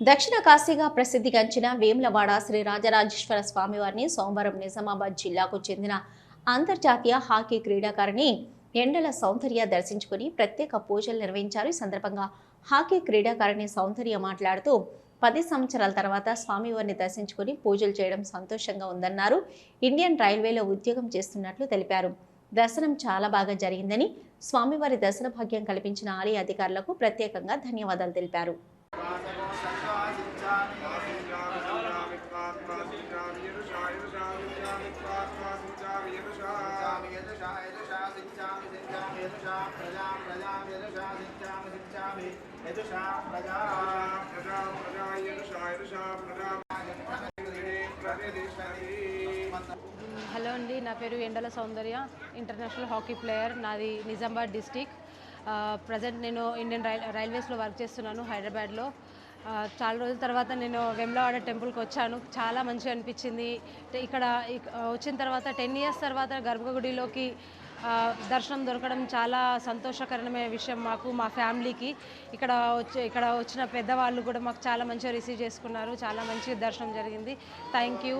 దక్షిణ కాశీగా ప్రసిద్ధిగాంచిన వేములవాడ శ్రీ రాజరాజేశ్వర స్వామివారిని సోమవారం నిజామాబాద్ జిల్లాకు చెందిన అంతర్జాతీయ హాకీ క్రీడాకారిణి ఎండల సౌందర్య దర్శించుకుని ప్రత్యేక పూజలు నిర్వహించారు. ఈ సందర్భంగా హాకీ క్రీడాకారిణి సౌందర్య మాట్లాడుతూ పది సంవత్సరాల తర్వాత స్వామివారిని దర్శించుకుని పూజలు చేయడం సంతోషంగా ఉందన్నారు. ఇండియన్ రైల్వేలో ఉద్యోగం చేస్తున్నట్లు తెలిపారు. దర్శనం చాలా బాగా జరిగిందని స్వామివారి దర్శన భాగ్యం కల్పించిన ఆలయ అధికారులకు ప్రత్యేకంగా ధన్యవాదాలు తెలిపారు. హలో అండి నా పేరు ఎండల సౌందర్య ఇంటర్నేషనల్ హాకీ ప్లేయర్ నాది నిజామాబాద్ డిస్టిక్ ప్రజెంట్ నేను ఇండియన్ రైల్ రైల్వేస్లో వర్క్ చేస్తున్నాను హైదరాబాద్లో. చాలా రోజుల తర్వాత నేను వెమ్లవాడ టెంపుల్కి వచ్చాను. చాలా మంచిగా అనిపించింది. ఇక్కడ వచ్చిన తర్వాత టెన్ ఇయర్స్ తర్వాత గర్భగుడిలోకి దర్శనం దొరకడం చాలా సంతోషకరమైన విషయం మాకు మా ఫ్యామిలీకి. ఇక్కడ వచ్చి ఇక్కడ వచ్చిన పెద్దవాళ్ళు కూడా మాకు చాలా మంచిగా రిసీవ్ చేసుకున్నారు. చాలా మంచి దర్శనం జరిగింది. Thank you.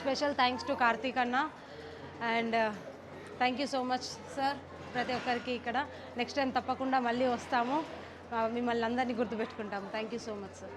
Special thanks to Karthik అన్న. And thank you so much sir ప్రతి ఒక్కరికి ఇక్కడ. నెక్స్ట్ టైం తప్పకుండా మళ్ళీ వస్తాము. మిమ్మల్ని అందరినీ గుర్తుపెట్టుకుంటాం. Thank you so much sir